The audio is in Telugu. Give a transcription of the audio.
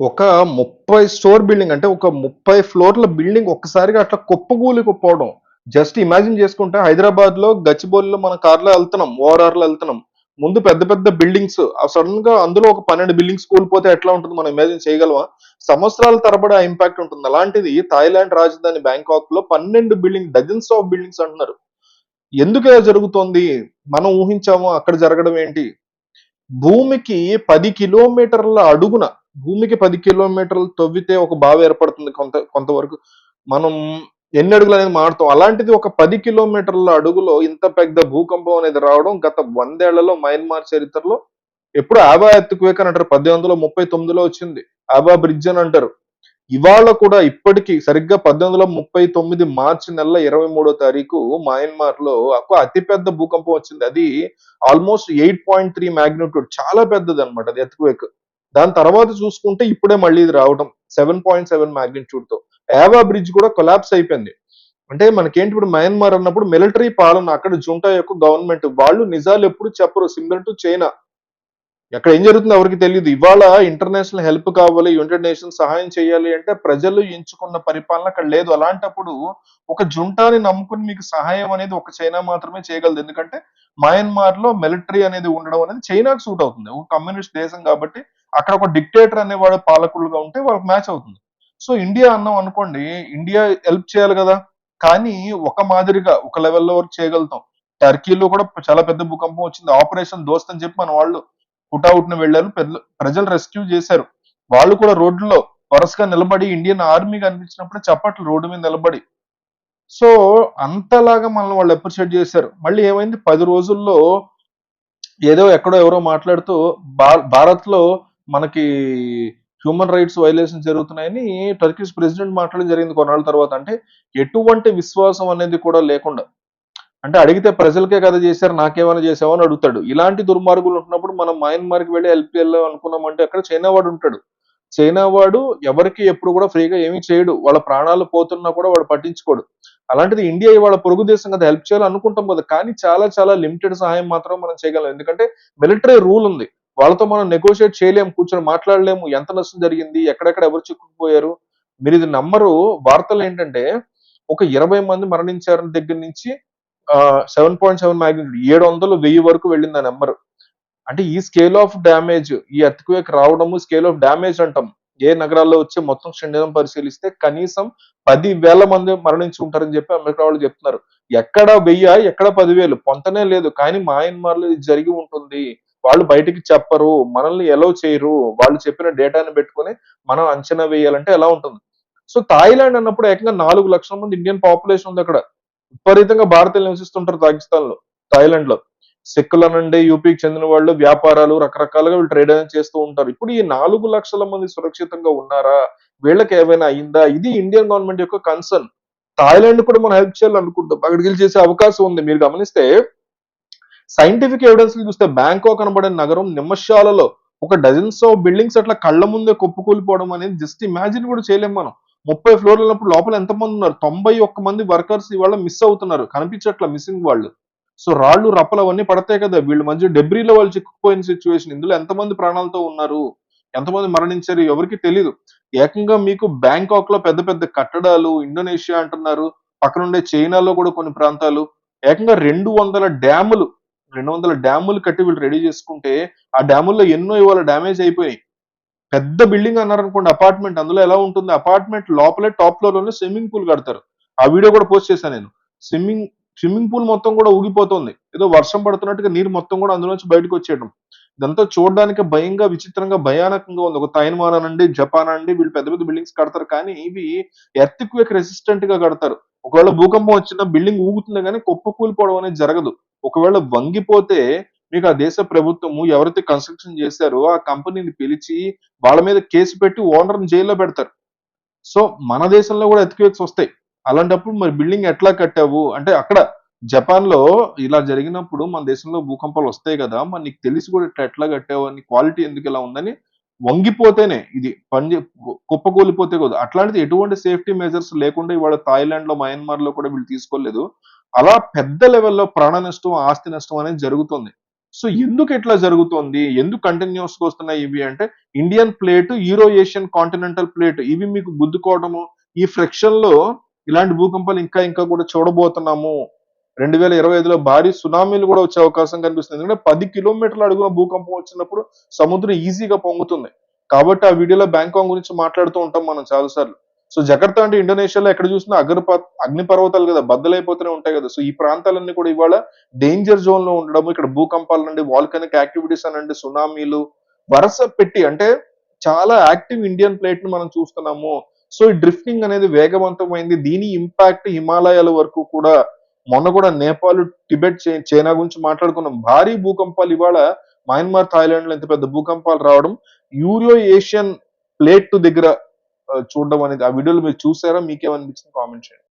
ఒక 30 స్టోర్ బిల్డింగ్ అంటే ఒక 30 ఫ్లోర్ల బిల్డింగ్ ఒక్కసారిగా అట్లా కుప్పకూలిపోవడం. జస్ట్ ఇమాజిన్ చేసుకుంటే హైదరాబాద్లో గచ్చిబౌలిలో మన కార్‌లో వెళ్తున్నాం ఓఆర్ఆర్‌లో వెళ్తున్నాం ముందు పెద్ద పెద్ద బిల్డింగ్స్ ఆ సడెన్‌గా అందులో ఒక 12 బిల్డింగ్స్ కూలిపోతే ఎట్లా ఉంటుంది మనం ఇమాజిన్ చేయగలమా? సంవత్సరాల తరబడి ఆ ఇంపాక్ట్ ఉంటుంది. అలాంటిది థాయిలాండ్ రాజధాని బ్యాంకాక్లో పన్నెండు బిల్డింగ్ డజన్స్ ఆఫ్ బిల్డింగ్స్ అంటున్నారు. ఎందుకు ఇలా జరుగుతోంది? మనం ఊహించాము అక్కడ జరగడం ఏంటి? భూమికి పది కిలోమీటర్ల అడుగున భూమికి పది కిలోమీటర్లు తవ్వితే ఒక బావి ఏర్పడుతుంది కొంత కొంతవరకు. మనం ఎన్ని అడుగులు అనేది మారుతాం అలాంటిది ఒక పది కిలోమీటర్ల అడుగులో ఇంత పెద్ద భూకంపం అనేది రావడం గత వందేళ్ళలో మయన్మార్ చరిత్రలో ఎప్పుడు ఆబా ఎర్త్‌క్వేక్ అని అంటారు. 1839లో వచ్చింది. ఆబా బ్రిడ్జ్ అని అంటారు. ఇవాళ కూడా ఇప్పటికి సరిగ్గా 1839 మార్చి నెల 23 తారీఖు మయన్మార్లో ఒక అతిపెద్ద భూకంపం వచ్చింది. అది ఆల్‌మోస్ట్ 8.3 మాగ్నిట్యూడ్ చాలా పెద్దది అనమాట అది ఎత్తుకువేక్ దాని తర్వాత చూసుకుంటే ఇప్పుడే మళ్ళీ ఇది రావడం సెవెన్ పాయింట్ సెవెన్ మ్యాగ్నిట్యూడ్తో ఏవా బ్రిడ్జ్ కూడా కొలాప్స్ అయిపోయింది. అంటే మనకేంటి ఇప్పుడు మయన్మార్ అన్నప్పుడు మిలిటరీ పాలన అక్కడ జుంటా యొక్క గవర్నమెంట్ వాళ్ళు నిజాలు ఎప్పుడు చెప్పరు. Similar to China. ఎక్కడ ఏం జరుగుతుందో ఎవరికి తెలియదు ఇవాళ ఇంటర్నేషనల్ హెల్ప్ కావాలి, యునైటెడ్ నేషన్స్ సహాయం చేయాలి అంటే ప్రజలు ఎంచుకున్న పరిపాలన అక్కడ లేదు. అలాంటప్పుడు ఒక జుంటాని నమ్ముకుని మీకు సహాయం అనేది ఒక చైనా మాత్రమే చేయగలదు. ఎందుకంటే మయన్మార్లో మిలిటరీ అనేది ఉండడం అనేది చైనాకు సూట్ అవుతుంది. ఒక కమ్యూనిస్ట్ దేశం కాబట్టి అక్కడ ఒక డిక్టేటర్ అనేవాడు పాలకులుగా ఉంటే వాళ్ళకి మ్యాచ్ అవుతుంది. సో ఇండియా అన్నాం అనుకోండి ఇండియా హెల్ప్ చేయాలి కదా కానీ ఒక మాదిరిగా ఒక లెవెల్‌లో వరకు చేయగలుగుతాం. టర్కీలో కూడా చాలా పెద్ద భూకంపం వచ్చింది. ఆపరేషన్ దోస్త్ అని చెప్పి మన వాళ్ళు హుటాహుటిన వెళ్ళారు పెద్ద ప్రజలు రెస్క్యూ చేశారు. వాళ్ళు కూడా రోడ్లలో వరుసగా నిలబడి ఇండియన్ ఆర్మీ కనిపించినప్పుడు చప్పట్లు రోడ్డు మీద నిలబడి. సో అంతలాగా మనల్ని వాళ్ళు అప్రిషియేట్ చేశారు. మళ్ళీ ఏమైంది పది రోజుల్లో ఏదో ఎక్కడో ఎవరో మాట్లాడుతూ భా భారత్‌లో మనకి హ్యూమన్ రైట్స్ వైలేషన్ జరుగుతున్నాయని టర్కిష్ ప్రెసిడెంట్ మాట్లాడడం జరిగింది కొన్నాళ్ళ తర్వాత. అంటే ఎటువంటి విశ్వాసం అనేది కూడా లేకుండా. అంటే అడిగితే ప్రజలకే కదా చేశారు నాకేమైనా చేసావా అని అడుగుతాడు. ఇలాంటి దుర్మార్గులు ఉంటున్నప్పుడు మనం మయన్మార్‌కి వెళ్ళి హెల్ప్ చేయాలి అనుకున్నామంటే అక్కడ చైనా వాడు ఉంటాడు. చైనా వాడు ఎవరికి ఎప్పుడు కూడా ఫ్రీగా ఏమీ చేయడు. వాళ్ళ ప్రాణాలు పోతున్నా కూడా వాడు పట్టించుకోడు. అలాంటిది ఇండియా ఇవాళ పొరుగు దేశం కదా హెల్ప్ చేయాలి అనుకుంటాం కదా! కానీ చాలా చాలా లిమిటెడ్ సహాయం మాత్రం మనం చేయగలం. ఎందుకంటే మిలిటరీ రూల్ ఉంది. వాళ్ళతో మనం నెగోషియేట్ చేయలేము. కూర్చొని మాట్లాడలేము. ఎంత నష్టం జరిగింది? ఎక్కడెక్కడ ఎవరు చిక్కుకుపోయారు? మీరిది నమ్మరు. వార్తలేంటంటే ఒక 20 మంది మరణించారు దగ్గర నుంచి సెవెన్ పాయింట్ సెవెన్ 7.7 మాగ్నిట్యూడ్ 700, 1000 వరకు వెళ్ళింది ఆ నెంబర్ అంటే ఈ స్కేల్ ఆఫ్ డామేజ్ ఈ ఎర్త్‌క్వేక్ రావడము స్కేల్ ఆఫ్ డ్యామేజ్ అంటాం. ఏ నగరాల్లో వచ్చే మొత్తం క్షుణ్ణంగా పరిశీలిస్తే కనీసం పది వేల మంది మరణించి ఉంటారని చెప్పి అమెరికా వాళ్ళు చెప్తున్నారు. ఎక్కడ వెయ్యి ఎక్కడ పదివేలు పొంతనే లేదు. కానీ మయన్మార్‌లో ఇది జరిగి ఉంటుంది. వాళ్ళు బయటికి చెప్పరు. మనల్ని ఎలౌ చేయరు. వాళ్ళు చెప్పిన డేటాని పెట్టుకొని మనం అంచనా వేయాలంటే ఎలా ఉంటుంది? సో థాయిలాండ్ అన్నప్పుడు ఏకంగా నాలుగు లక్షల మంది ఇండియన్ పాపులేషన్ ఉంది అక్కడ. విపరీతంగా భారతీయులు నివసిస్తుంటారు పాకిస్తాన్లో థాయిలాండ్లో సిక్కులు అనండి యూపీకి చెందిన వాళ్ళు వ్యాపారాలు రకరకాలుగా వీళ్ళు ట్రేడ్ అనేది చేస్తూ ఉంటారు. ఇప్పుడు ఈ నాలుగు లక్షల మంది సురక్షితంగా ఉన్నారా? వీళ్ళకి ఏమైనా అయిందా? ఇది ఇండియన్ గవర్నమెంట్ యొక్క కన్సర్న్. థాయిలాండ్ కూడా మనం హెల్ప్ చేయాలనుకుంటాం. అక్కడికెళ్ళి చేసే అవకాశం ఉంది. మీరు గమనిస్తే సైంటిఫిక్ ఎవిడెన్స్ చూస్తే బ్యాంకాక్ అనబడే నగరం నిమ్మశాలలో ఒక డజన్స్ ఆఫ్ బిల్డింగ్స్ అట్లా కళ్ళ ముందే కొప్పుకూలిపోవడం అనేది జస్ట్ ఇమాజిన్ కూడా చేయలేము మనం. 30 ఫ్లోర్‌లు ఉన్నప్పుడు లోపల ఎంతమంది ఉన్నారు? 91 మంది వర్కర్స్ ఇవాళ మిస్ అవుతున్నారు. కనిపించట్ల మిస్సింగ్ వాళ్ళు. సో రాళ్ళు, రప్పలు అవన్నీ పడతాయి కదా! వీళ్ళు మధ్య డెబ్రీలో వాళ్ళు చిక్కుపోయిన సిచ్యువేషన్ ఇందులో ఎంతమంది ప్రాణాలతో ఉన్నారు? ఎంతమంది మరణించారు? ఎవరికి తెలియదు ఏకంగా మీకు బ్యాంకాక్లో పెద్ద పెద్ద కట్టడాలు, ఇండోనేషియా అంటున్నారు. పక్కనుండే చైనాలో కూడా కొన్ని ప్రాంతాలు. ఏకంగా 200 డ్యాములు, 200 డ్యాములు కట్టి వీళ్ళు రెడీ చేసుకుంటే, ఆ డ్యాముల్లో ఎన్నో ఇవాళ డ్యామేజ్ అయిపోయాయి. పెద్ద బిల్డింగ్ అన్నారనుకోండి అపార్ట్‌మెంట్ అందులో ఎలా ఉంటుంది? అపార్ట్‌మెంట్ లోపలే టాప్ ఫ్లోర్‌లోనే స్విమ్మింగ్ పూల్ కడతారు. ఆ వీడియో కూడా పోస్ట్ చేశాను నేను. స్విమ్మింగ్ స్విమ్మింగ్ పూల్ మొత్తం కూడా ఊగిపోతుంది. ఏదో వర్షం పడుతున్నట్టుగా నీరు మొత్తం కూడా అందులోంచి బయటకు వచ్చేయడం. ఇదంతా చూడడానికి భయంగా, విచిత్రంగా, భయానకంగా ఉంది. ఒక తైన్మాన్ అనండి, జపాన్ అండి వీళ్ళు పెద్ద పెద్ద బిల్డింగ్స్ కడతారు. కానీ ఇవి ఎర్త్‌క్వేక్ రెసిస్టెంట్‌గా కడతారు. ఒకవేళ భూకంపం వచ్చిన బిల్డింగ్ ఊగుతుంది కానీ కుప్ప కూలిపోవడం అనేది జరగదు. ఒకవేళ వంగిపోతే మీకు ఆ దేశ ప్రభుత్వము ఎవరైతే కన్‌స్ట్రక్షన్ చేశారో ఆ కంపెనీని పిలిచి వాళ్ళ మీద కేసు పెట్టి ఓనర్‌ని జైల్‌లో పెడతారు. సో మన దేశంలో కూడా ఎర్త్‌క్వేక్స్ వస్తాయి. అలాంటప్పుడు మరి బిల్డింగ్ ఎట్లా కట్టావు? అంటే అక్కడ జపాన్లో ఇలా జరిగినప్పుడు మన దేశంలో భూకంపాలు వస్తాయి కదా! మరి నీకు తెలిసి కూడా ఇట్లా ఎట్లా కట్టావు? నీ క్వాలిటీ ఎందుకు ఇలా ఉందని వంగిపోతేనే ఇది పని కుప్పకూలిపోతే కదా అట్లాంటిది ఎటువంటి సేఫ్టీ మెజర్స్ లేకుండా ఇవాళ థాయిలాండ్లో మయన్మార్లో కూడా వీళ్ళు తీసుకోలేదు. అలా పెద్ద లెవెల్‌లో ప్రాణ నష్టం, ఆస్తి నష్టం అనేది జరుగుతుంది. సో ఎందుకు ఇట్లా జరుగుతోంది? ఎందుకు కంటిన్యూస్ వస్తున్నాయి ఇవి అంటే Indian plate Euro Asian continental plate ఇవి మీకు గుద్దుకోవడము ఈ ఫ్రిక్షన్లో ఇలాంటి భూకంపాలు ఇంకా ఇంకా కూడా చూడబోతున్నాము. రెండు వేల ఇరవై ఐదులో భారీ సునామీలు కూడా వచ్చే అవకాశం కనిపిస్తుంది. ఎందుకంటే పది కిలోమీటర్ల అడుగున భూకంపం వచ్చినప్పుడు సముద్రం ఈజీగా పొంగుతుంది. కాబట్టి ఆ వీడియోలో బ్యాంకాక్ గురించి మాట్లాడుతూ ఉంటాం మనం చాలాసార్లు. సో జకర్తా అంటే ఇండోనేషియాలో ఎక్కడ చూసినా అగ్రప అగ్నిపర్వతాలు కదా బద్దలైపోతూనే ఉంటాయి కదా. సో ఈ ప్రాంతాలన్నీ కూడా ఇవాళ డేంజర్ జోన్లో ఉండడం ఇక్కడ భూకంపాల నుండి వాల్కనిక్ యాక్టివిటీస్ అనండి సునామీలు వరస పెట్టి అంటే చాలా యాక్టివ్ ఇండియన్ ప్లేట్ని మనం చూస్తున్నాము. సో ఈ డ్రిఫ్టింగ్ అనేది వేగవంతమైంది. దీని ఇంపాక్ట్ హిమాలయాల వరకు కూడా మొన్న కూడా నేపాల్ టిబెట్ చైనా గురించి మాట్లాడుకున్నాం. భారీ భూకంపాలు ఇవాళ మయన్మార్ థాయిలాండ్లో ఇంత పెద్ద భూకంపాలు రావడం యూరో ఏషియన్ ప్లేట్ దగ్గర చూడడం అనేది ఆ వీడియోలు మీరు చూసారా? మీకేమనిపించింది? కామెంట్ చేయండి.